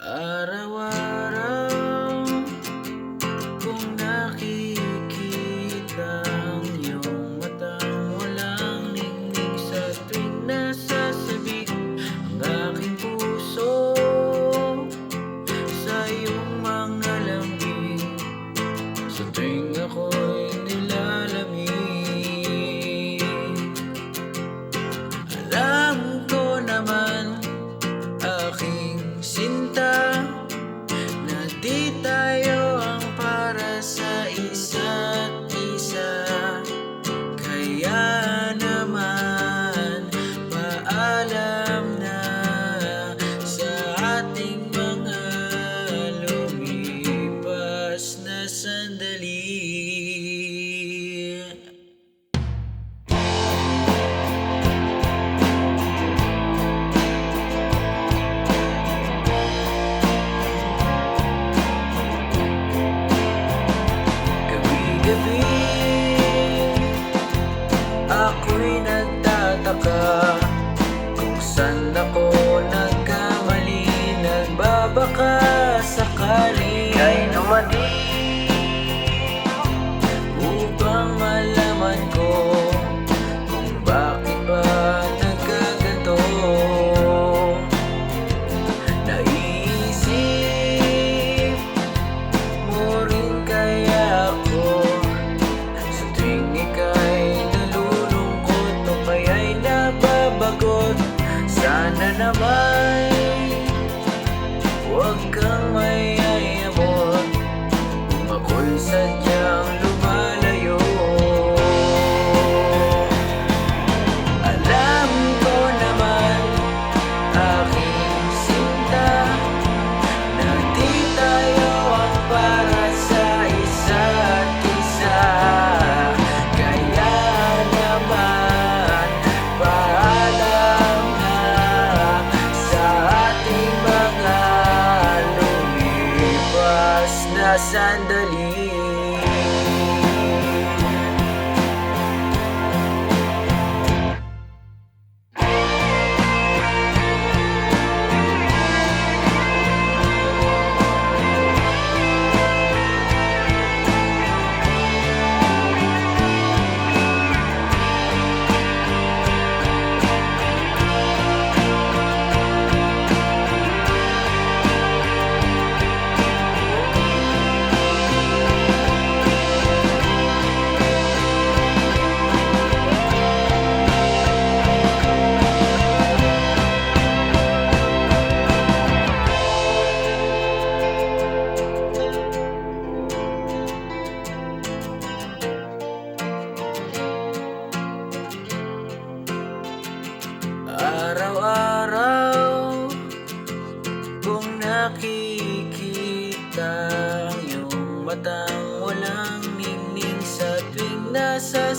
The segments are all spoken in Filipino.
Ара. gabi Ako'y nagtataka Kung saan ako sandali.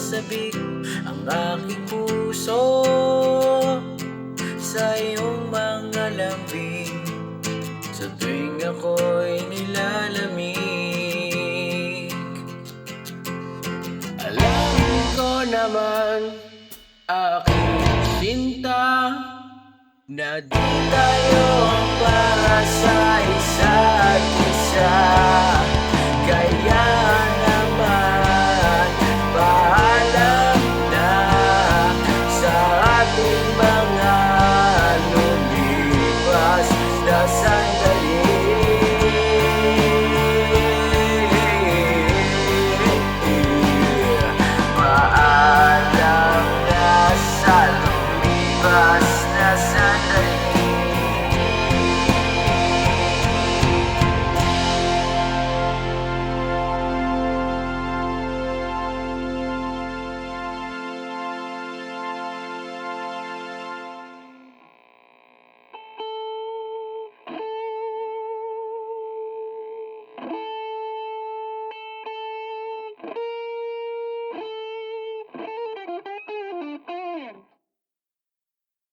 sabik ang aking puso sa iyong mga lambing. Sa tuwing ako'y nilalamig alam ko naman aking sinta na di tayo ang para sa isa't isa.